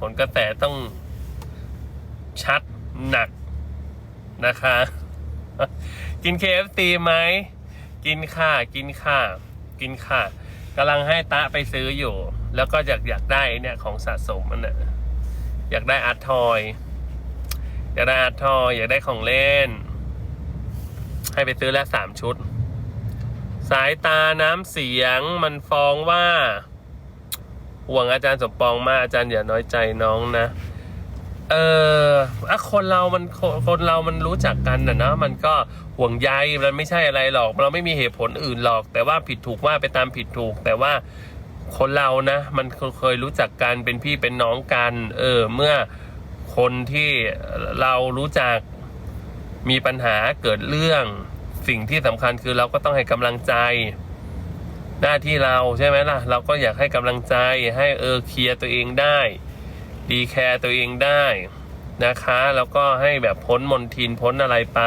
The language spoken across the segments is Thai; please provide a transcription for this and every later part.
ผลกระแสต้องชัดหนักนะคะ กิน KFC ไหม กินค่ะ กินค่ะ กินค่ะกำลังให้ตะไปซื้ออยู่ แล้วก็อยากอยากได้เนี่ยของสะสมมันน่ะอยากได้อาร์ตทอย อยากได้อาร์ตทอย อยากได้ของเล่น ให้ไปซื้อแล้วสามชุด สายตาน้ำเสียงมันฟ้องว่า ห่วงอาจารย์สมปองมากอาจารย์อย่าน้อยใจน้องนะ เอออะคนเรามันคนคนเรามันรู้จักกันนะนะมันก็ห่วงใยมันไม่ใช่อะไรหรอก เราไม่มีเหตุผลอื่นหรอก แต่ว่าผิดถูกว่าไปตามผิดถูก แต่ว่าคนเรานะ มันเคยรู้จักกันเป็นพี่เป็นน้องกัน เออ เมื่อคนที่เรารู้จักมีปัญหาเกิดเรื่อง สิ่งที่สำคัญคือเราก็ต้องให้กำลังใจ หน้าที่เราใช่ไหมล่ะ เราก็อยากให้กำลังใจให้เออเคลียร์ตัวเองได้ดีแคร์ตัวเองได้นะคะแล้วก็ให้แบบพ้นมนทินพ้นอะไรไป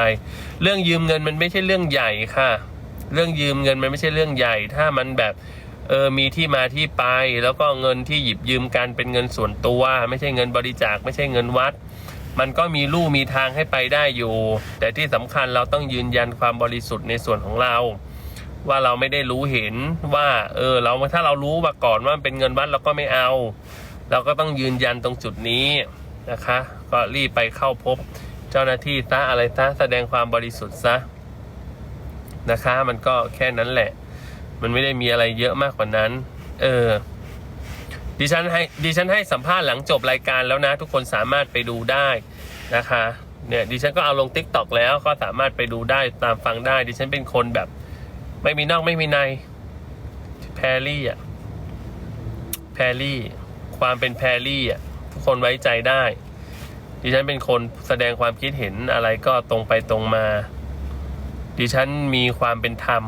เรื่องยืมเงินมันไม่ใช่เรื่องใหญ่ค่ะ เรื่องยืมเงินมันไม่ใช่เรื่องใหญ่ ถ้ามันแบบเออมีที่มาที่ไป แล้วก็เงินที่หยิบยืมกันเป็นเงินส่วนตัว ไม่ใช่เงินบริจาคไม่ใช่เงินวัด มันก็มีลู่มีทางให้ไปได้อยู่ แต่ที่สำคัญเราต้องยืนยันความบริสุทธิ์ในส่วนของเรา ว่าเราไม่ได้รู้เห็นว่า เออ เราถ้าเรารู้มาก่อนว่ามันเป็นเงินวัดเราก็ไม่เอา เราก็ต้องยืนยันตรงจุดนี้นะคะ ก็รีบไปเข้าพบเจ้าหน้าที่ซะอะไรซะแสดงความบริสุทธิ์ซะนะคะ มันก็แค่นั้นแหละ มันไม่ได้มีอะไรเยอะมากกว่านั้น เออดิฉันให้ดิฉันให้สัมภาษณ์หลังจบรายการแล้วนะ ทุกคนสามารถไปดูได้นะคะเนี่ยดิฉันก็เอาลงติ๊กต็อกแล้วก็สามารถไปดูได้ตามฟังได้ ดิฉันเป็นคนแบบ ไม่มีนอกไม่มีในแพรรี่อะแพรรี่ ความเป็นแพรรี่อะทุกคนไว้ใจได้ดิฉันเป็นคนแสดงความคิดเห็นอะไรก็ตรงไปตรงมา ดิฉันมีความเป็นธรรม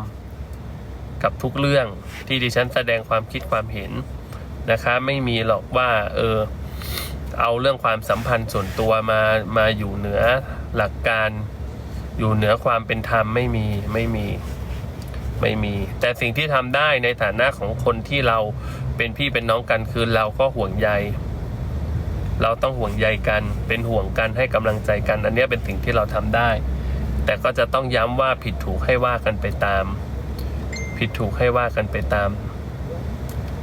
กับทุกเรื่องที่ดิฉันแสดงความคิดความเห็นนะคะ ไม่มีหรอกว่า เออ เอาเรื่องความสัมพันธ์ส่วนตัวมามาอยู่เหนือหลักการ อยู่เหนือความเป็นธรรมไม่มีไม่มี ไม่มี แต่สิ่งที่ทำได้ในฐานะของคนที่เราเป็นพี่เป็นน้องกันคือเราก็ห่วงใย เราต้องห่วงใยกัน เป็นห่วงกันให้กำลังใจกัน อันนี้เป็นสิ่งที่เราทำได้ แต่ก็จะต้องย้ำว่าผิดถูกให้ว่ากันไปตาม ผิดถูกให้ว่ากันไปตาม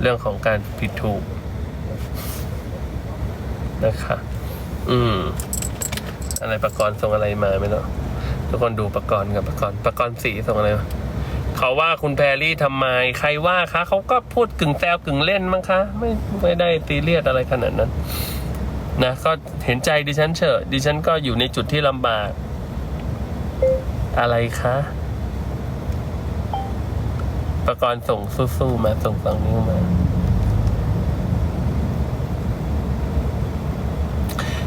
เรื่องของการผิดถูกนะคะอืม อะไรประกรณ์ส่งอะไรมาไม่รู้ทุกคนดูประกรณ์กับประกรณ์ประกรณ์สีส่งอะไรมา เขาว่าคุณแพรรี่ทำไม ใครว่าคะเขาก็พูดกึ่งแซวกึ่งเล่นมั้งคะ ไม่ไม่ได้ตีเลียดอะไรขนาดนั้น นะก็เห็นใจดิฉันเฉอะดิฉันก็อยู่ในจุดที่ลำบาก อะไรคะประกรณ์ส่งสู้ๆมาส่งสองนิ้วมา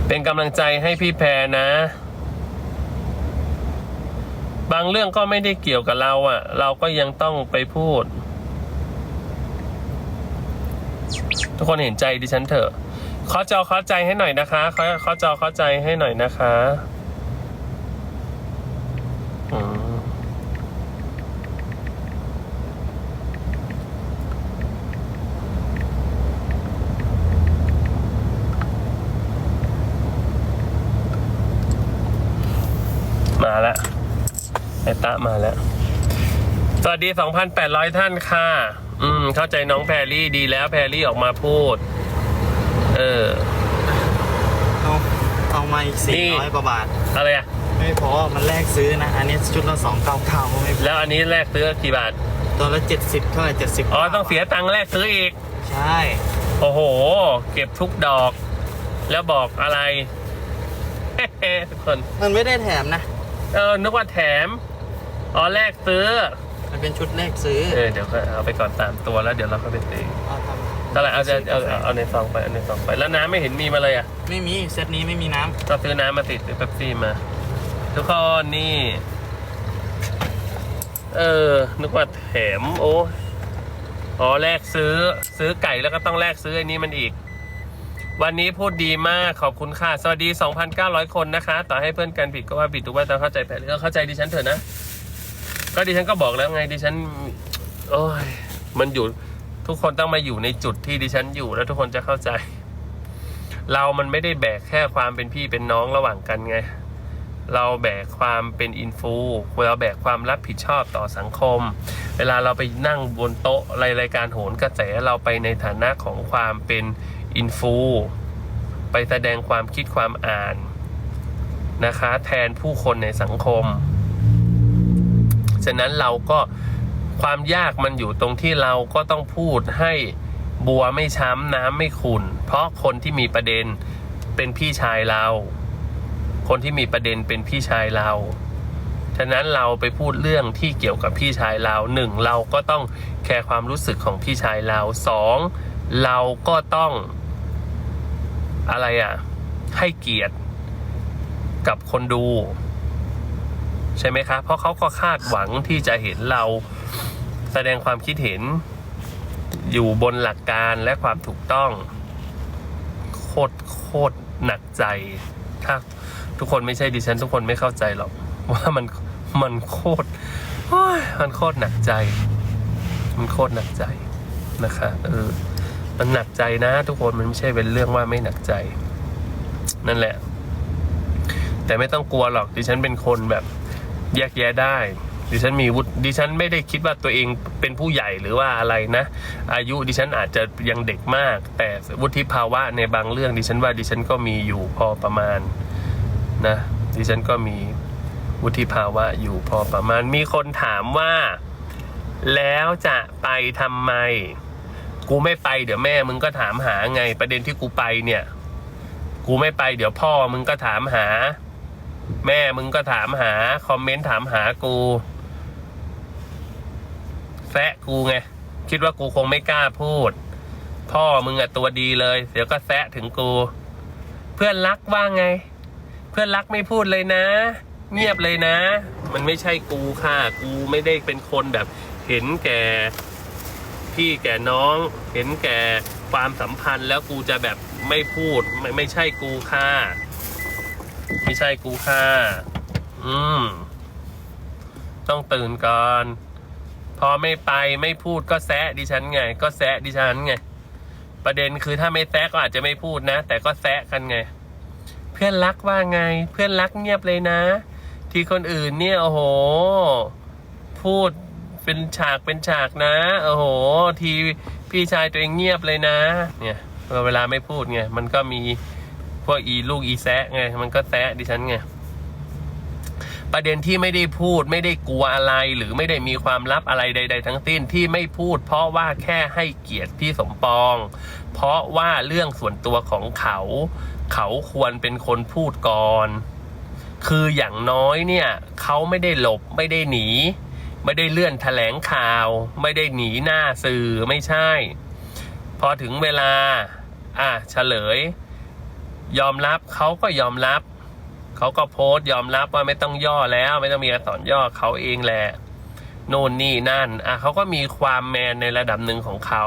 เป็นกำลังใจให้พี่แพรนะ บางเรื่องก็ไม่ได้เกี่ยวกับเราอะ่ะ เราก็ยังต้องไปพูด ทุกคนเห็นใจดิฉันเถอะขอจอขอใจให้หน่อยนะคะขอขอจอขอใจให้หน่อยนะคะอืมมาแล้ว ไอ ตะมาแล้ว สวัสดี 2,800 ท่านค่ะ อืม เข้าใจน้องแพรรี่ดีแล้วแพรรี่ออกมาพูด เออ เอาเอามาอีกนี่ สี่ร้อยกว่าบาท อะไรอะไม่พอ มันแลกซื้อนะ อันนี้ชุดละสองเก้าเก้าก็ไม่พอแล้วอันนี้แลกซื้อกี่บาท ตัวละเจ็ดสิบเท่าไหร่เจ็ดสิบอ๋อ ต้องเสียตังค์แลกซื้ออีก ใช่ โอ้โห เก็บทุกดอก แล้วบอกอะไร ทุกคน มันไม่ได้แถมนะ เออ นึกว่าแถม อ๋อแลกซื้อ มันเป็นชุดแลกซื้อเออเดี๋ยวก็เอาไปก่อนสามตัวแล้วเดี๋ยวเราก็ไปซื้อเอาทำเท่าไหร่เอาจะเอาเอาเอาในซองไปเอาในซองไปแล้วน้ำไม่เห็นมีมาเลยอะไม่มีเซตนี้ไม่มีน้ำก็ซื้อน้ำมาติดซื้อเป๊ปซี่มา ทุกคนนี่ เออ นึกว่าแถมโอ้อ๋อแลกซื้อซื้อไก่แล้วก็ต้องแลกซื้อไอ้นี้มันอีก วันนี้พูดดีมากขอบคุณค่ะ สวัสดี 2,900 คนนะคะ ต่อให้เพื่อนกันผิดก็ว่าผิดถูกว่าต้องเข้าใจแผนก็เข้าใจดิฉันเถอะนะ ก็ดิฉันก็บอกแล้วไงดิฉันโอ้ยมันอยู่ทุกคนต้องมาอยู่ในจุดที่ดิฉันอยู่แล้วทุกคนจะเข้าใจ เรามันไม่ได้แบกแค่ความเป็นพี่เป็นน้องระหว่างกันไง เราแบกความเป็นอินฟูเราแบกความรับผิดชอบต่อสังคม เวลาเราไปนั่งบนโต๊ะรายรายการโหนกระแสเราไปในฐานะของความเป็นอินฟูไปแสดงความคิดความอ่านนะคะ แทนผู้คนในสังคม ฉะนั้นเราก็ความยากมันอยู่ตรงที่เราก็ต้องพูดให้บัวไม่ช้ำน้ำไม่ขุ่นเพราะคนที่มีประเด็นเป็นพี่ชายเรา คนที่มีประเด็นเป็นพี่ชายเรา ฉะนั้นเราไปพูดเรื่องที่เกี่ยวกับพี่ชายเราหนึ่งเราก็ต้องแคร์ความรู้สึกของพี่ชายเราสองเราก็ต้อง อะไรอะ ให้เกียรติกับคนดู ใช่ไหมคะ เพราะเขาก็คาดหวังที่จะเห็นเราแสดงความคิดเห็น อยู่บนหลักการและความถูกต้อง โคตรโคตรหนักใจ ถ้าทุกคนไม่ใช่ดิฉัน ทุกคนไม่เข้าใจหรอกว่ามันมันโคตรมันโคตรหนักใจ มันโคตรหนักใจนะคะเออมันหนักใจนะ ทุกคนมันไม่ใช่เป็นเรื่องว่าไม่หนักใจ นั่นแหละ แต่ไม่ต้องกลัวหรอกดิฉันเป็นคนแบบ แยกแยะได้ ดิฉันมีวุฒิดิฉันไม่ได้คิดว่าตัวเองเป็นผู้ใหญ่หรือว่าอะไรนะ อายุดิฉันอาจจะยังเด็กมาก แต่วุฒิภาวะในบางเรื่อง ดิฉันว่าดิฉันก็มีอยู่พอประมาณนะดิฉันก็มีวุฒิภาวะอยู่พอประมาณมีคนถามว่า แล้วจะไปทำไม กูไม่ไปเดี๋ยวแม่มึงก็ถามหาไงประเด็นที่กูไปเนี่ย กูไม่ไปเดี๋ยวพ่อมึงก็ถามหา แม่มึงก็ถามหา คอมเมนต์ถามหากูแซะกูไง คิดว่ากูคงไม่กล้าพูด พ่อมึงอะตัวดีเลย เดี๋ยวก็แซะถึงกู เพื่อนรักว่าไง เพื่อนรักไม่พูดเลยนะ เงียบเลยนะ มันไม่ใช่กูค่ะ กูไม่ได้เป็นคนแบบ เห็นแก่พี่แก่น้อง เห็นแก่ความสัมพันธ์แล้วกูจะแบบไม่พูดไม่ไม่ใช่กูค่ะ ไม่ใช่กูค่ะอืม ต้องตื่นก่อน พอไม่ไปไม่พูดก็แซะดิฉันไง ก็แซะดิฉันไง ประเด็นคือถ้าไม่แซะก็อาจจะไม่พูดนะ แต่ก็แซะกันไง เพื่อนรักว่าไง เพื่อนรักเงียบเลยนะ ที่คนอื่นเนี่ยโอ้โห พูดเป็นฉากเป็นฉากนะ โอ้โห ทีพี่ชายตัวเองเงียบเลยนะ เนี่ยเวลาไม่พูดไง มันก็มี พวกอีลูกอีแซะไงมันก็แซะดิฉันไงประเด็นที่ไม่ได้พูดไม่ได้กลัวอะไรหรือไม่ได้มีความลับอะไรใด ๆ ทั้งสิ้นที่ไม่พูด เพราะว่าแค่ให้เกียรติพี่สมปอง เพราะว่าเรื่องส่วนตัวของเขา เขาควรเป็นคนพูดก่อน คืออย่างน้อยเนี่ย เขาไม่ได้หลบไม่ได้หนี ไม่ได้เลื่อนแถลงข่าว ไม่ได้หนีหน้าสื่อไม่ใช่ พอถึงเวลา อะเฉลย ยอมรับเขาก็ยอมรับ เขาก็โพสต์ยอมรับว่าไม่ต้องย่อแล้ว ไม่ต้องมีอักษรย่อเขาเองแหละโน่นนี่นั่นอะเขาก็มีความแมนในระดับหนึ่งของเขา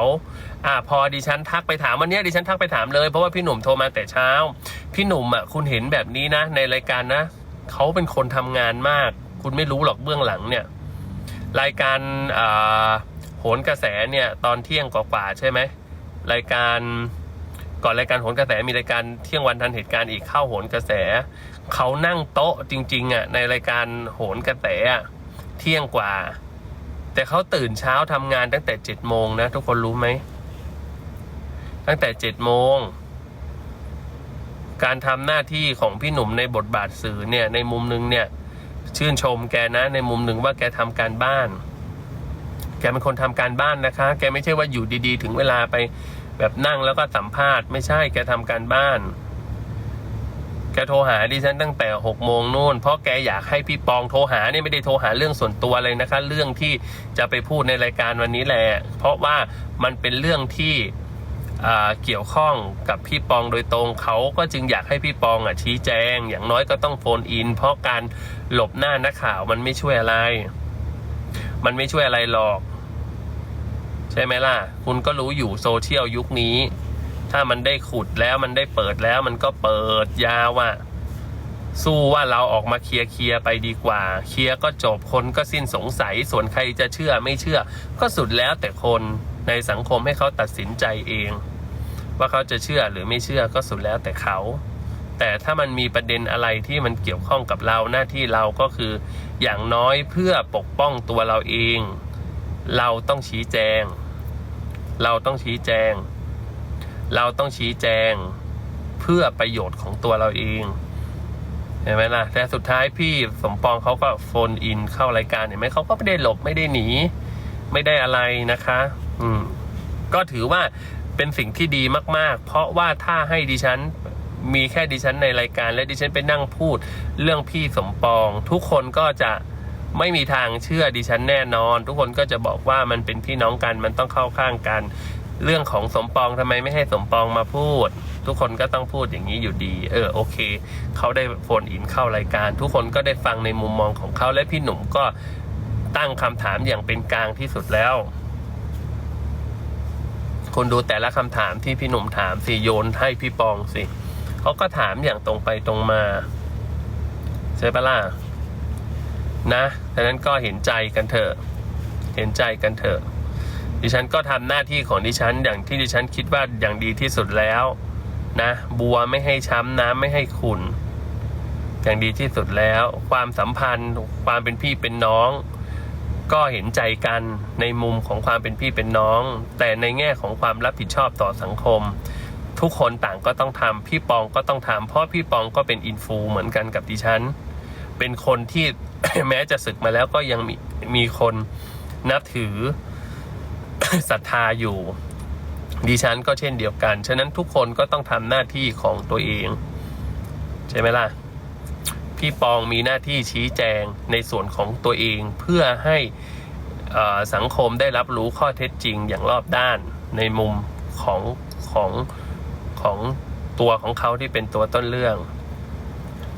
อะพอดิฉันทักไปถามวันนี้ดิฉันทักไปถามเลย เพราะว่าพี่หนุ่มโทรมาแต่เช้า พี่หนุ่มอะคุณเห็นแบบนี้นะ ในรายการนะเขาเป็นคนทำงานมาก คุณไม่รู้หรอกเบื้องหลังเนี่ย รายการอ่าโหนกระแสเนี่ย ตอนเที่ยงกว่าๆใช่ไหมรายการ ก่อนรายการโหนกระแสมีรายการเที่ยงวันทันเหตุการณ์อีกเข้าโหนกระแส เขานั่งโต๊ะจริงๆอะในรายการโหนกระแสอะเที่ยงกว่า แต่เขาตื่นเช้าทำงานตั้งแต่เจ็ดโมงนะทุกคนรู้ไหมตั้งแต่เจ็ดโมงการทำหน้าที่ของพี่หนุ่มในบทบาทสื่อเนี่ย ในมุมหนึงเนี่ย ชื่นชมแกนะ ในมุมหนึ่งว่าแกทำการบ้าน แกเป็นคนทำการบ้านนะคะ แกไม่ใช่ว่าอยู่ดีๆ ถึงเวลาไป แบบนั่งแล้วก็สัมภาษณ์ไม่ใช่แกทำการบ้าน แกโทรหาดิฉันตั้งแต่หกโมงนู่น เพราะแกอยากให้พี่ปองโทรหาเนี่ยไม่ได้โทรหาเรื่องส่วนตัวเลยนะคะ เรื่องที่จะไปพูดในรายการวันนี้แหละเพราะว่ามันเป็นเรื่องที่เกี่ยวข้องกับพี่ปองโดยตรงเขาก็จึงอยากให้พี่ปองอะชี้แจง อย่างน้อยก็ต้องโฟนอิน เพราะการหลบหน้านักข่าวมันไม่ช่วยอะไร มันไม่ช่วยอะไรหรอก ช่ไหมล่ะ คุณก็รู้อยู่โซเชียลยุคนี้ ถ้ามันได้ขุดแล้วมันได้เปิดแล้วมันก็เปิดยาวอะสู้ว่าเราออกมาเคลียร์เคลียร์ไปดีกว่า เคลียร์ก็จบคนก็สิ้นสงสัย ส่วนใครจะเชื่อไม่เชื่อ ก็สุดแล้วแต่คนในสังคมให้เขาตัดสินใจเอง ว่าเขาจะเชื่อหรือไม่เชื่อก็สุดแล้วแต่เขา แต่ถ้ามันมีประเด็นอะไรที่มันเกี่ยวข้องกับเราหน้าที่เราก็คือ อย่างน้อยเพื่อปกป้องตัวเราเอง เราต้องชี้แจง เราต้องชี้แจง เราต้องชี้แจงเพื่อประโยชน์ของตัวเราเองเห็นไหมล่ะ แต่สุดท้ายพี่สมปองเขาก็โฟนอินเข้ารายการเห็นไหมเขาก็ไม่ได้หลบไม่ได้หนี ไม่ได้อะไรนะคะ อืม ก็ถือว่าเป็นสิ่งที่ดีมาก ๆ เพราะว่าถ้าให้ดิฉันมีแค่ดิฉันในรายการ และดิฉันไปนั่งพูด เรื่องพี่สมปอง ทุกคนก็จะ ไม่มีทางเชื่อดิฉันแน่นอน ทุกคนก็จะบอกว่ามันเป็นพี่น้องกันมันต้องเข้าข้างกัน เรื่องของสมปองทำไมไม่ให้สมปองมาพูด ทุกคนก็ต้องพูดอย่างนี้อยู่ดี เออโอเคเขาได้โฟนอินเข้ารายการ ทุกคนก็ได้ฟังในมุมมองของเขาและพี่หนุ่มก็ตั้งคำถามอย่างเป็นกลางที่สุดแล้วคนดูแต่ละคำถามที่พี่หนุ่มถามสิโยนให้พี่ปองสิเขาก็ถามอย่างตรงไปตรงมา ใช่ปะล่ะ นะดังนั้นก็เห็นใจกันเถอะ เห็นใจกันเถอะ ดิฉันก็ทำหน้าที่ของดิฉันอย่างที่ดิฉันคิดว่าอย่างดีที่สุดแล้วนะบัวไม่ให้ช้ำน้ำไม่ให้ขุนอย่างดีที่สุดแล้ว ความสัมพันธ์ ความเป็นพี่เป็นน้อง ก็เห็นใจกันในมุมของความเป็นพี่เป็นน้อง แต่ในแง่ของความรับผิดชอบต่อสังคม ทุกคนต่างก็ต้องทำพี่ปองก็ต้องทำเพราะพี่ปองก็เป็นอินฟูเหมือนกันกับดิฉัน เป็นคนที่ แม้จะศึกมาแล้วก็ยังมีมีคนนับถือศรัทธาอยู่ดิฉันก็เช่นเดียวกัน ฉะนั้นทุกคนก็ต้องทำหน้าที่ของตัวเอง ใช่ไหมล่ะ พี่ปองมีหน้าที่ชี้แจงในส่วนของตัวเอง เพื่อให้สังคมได้รับรู้ข้อเท็จจริงอย่างรอบด้านในมุมของของของตัวของเขาที่เป็นตัวต้นเรื่อง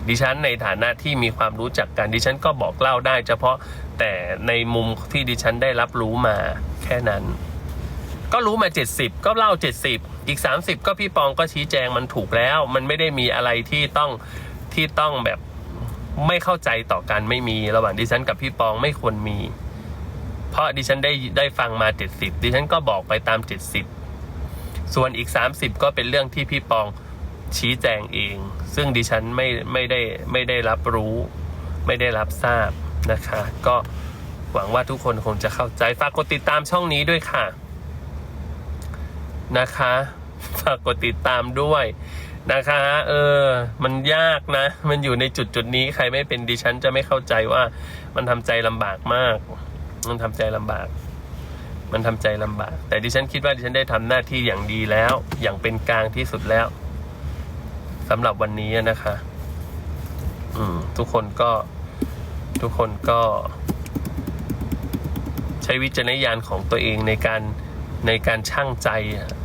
ดิฉันในฐานะที่มีความรู้จักกันดิฉันก็บอกเล่าได้ เฉพาะแต่ในมุมที่ดิฉันได้รับรู้มาแค่นั้น ก็รู้มา 70 ก็เล่า 70 อีก 30 ก็พี่ปองก็ชี้แจงมันถูกแล้ว มันไม่ได้มีอะไรที่ต้องที่ต้องแบบไม่เข้าใจต่อกันไม่มี ระหว่างดิฉันกับพี่ปองไม่ควรมี เพราะดิฉันได้ได้ฟังมา 70 ดิฉันก็บอกไปตาม 70 ส่วนอีก 30 ก็เป็นเรื่องที่พี่ปอง ชี้แจงเอง ซึ่งดิฉันไม่ไม่ได้ไม่ได้รับรู้ ไม่ได้รับทราบนะคะ ก็หวังว่าทุกคนคงจะเข้าใจฝากกดติดตามช่องนี้ด้วยค่ะ นะคะฝากกดติดตามด้วยนะคะ เออ มันยากนะ มันอยู่ในจุดจุดนี้ใครไม่เป็นดิฉันจะไม่เข้าใจว่า มันทำใจลำบากมาก มันทำใจลำบาก มันทำใจลำบาก แต่ดิฉันคิดว่าดิฉันได้ทำหน้าที่อย่างดีแล้ว อย่างเป็นกลางที่สุดแล้ว สำหรับวันนี้นะคะ อืม ทุกคนก็ทุกคนก็ ใช้วิจารณญาณของตัวเองในการในการช่างใจ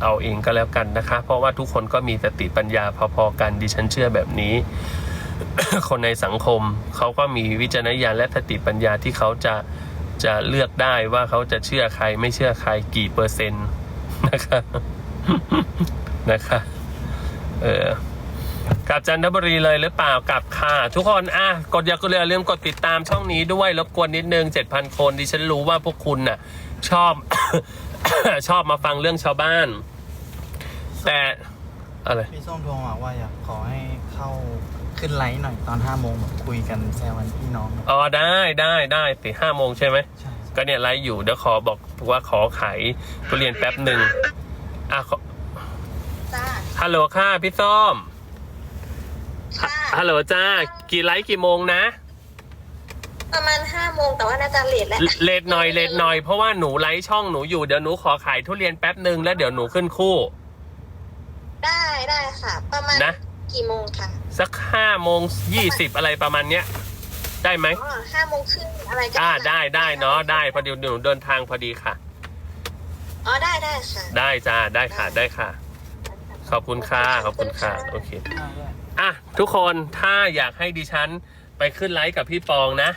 เอาเองก็แล้วกันนะคะ เพราะว่าทุกคนก็มีสติปัญญาพอๆกันดิฉันเชื่อแบบนี้ คนในสังคมเขาก็มีวิจารณญาณและสติปัญญาที่เขาจะจะเลือกได้ว่าเขาจะเชื่อใครไม่เชื่อใครกี่เปอร์เซ็นต์นะคะนะคะ เออ กลับจันทบุรีเลยหรือเปล่ากลับค่ะทุกคนอะกดอย่าลืมกดติดตามช่องนี้ด้วยรบกวนนิดนึงเจ็ดพันคนดิฉันรู้ว่าพวกคุณน่ะชอบ ชอบมาฟังเรื่องชาวบ้าน แต่อะไรพี่ส้มโทรมาว่าอยากขอให้เข้าขึ้นไลฟ์หน่อยตอนห้าโมงแบบคุยกันแซวกันพี่น้องครับอ๋อได้ได้ได้สิห้าโมงใช่ไหมใช่ก็เนี่ยไลฟ์อยู่เดี๋ยวขอบอกว่าขอขายทุเรียนแป๊บหนึ่งอะขอจ้าฮัลโหลค่ะพี่ส้มค่ะ ฮัลโหลจ้า กี่ไลฟ์กี่โมงนะ ประมาณห้าโมงแต่ว่าน่าจะเลทแล้วเลทหน่อยเลทหน่อยเพราะว่าหนูไลฟ์ช่องหนูอยู่เดี๋ยวหนูขอขายทุเรียนแป๊บหนึ่งแล้วเดี๋ยวหนูขึ้นคู่ ได้ได้ค่ะ ประมาณนะ กี่โมงคะสักห้าโมงยี่สิบอะไรประมาณเนี้ย ได้ไหม อ๋อห้าโมงครึ่งอะไรก็อ่าได้ได้เนาะได้พอดีหนูเดินทางพอดีค่ะ อ๋อได้ได้ค่ะ ได้จ้าได้ค่ะได้ค่ะ ขอบคุณค่ะขอบคุณค่ะโอเค อ่ะทุกคนถ้าอยากให้ดิฉันไปขึ้นไลฟ์กับพี่ปองนะ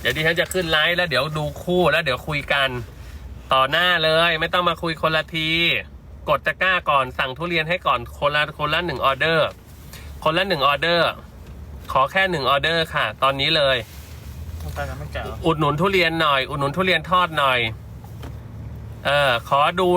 เดี๋ยวดิฉันจะขึ้นไลฟ์แล้วเดี๋ยวดูคู่แล้วเดี๋ยวคุยกัน ต่อหน้าเลยไม่ต้องมาคุยคนละที กดตะกร้าก่อนสั่งทุเรียนให้ก่อนคนละคนละหนึ่งออเดอร์ คนละหนึ่งออเดอร์ ขอแค่หนึ่งออเดอร์ค่ะ ตอนนี้เลย ต้องไปกันไม่แก่อุดหนุนทุเรียนหน่อย อุดหนุนทุเรียนทอดหน่อย เออขอดู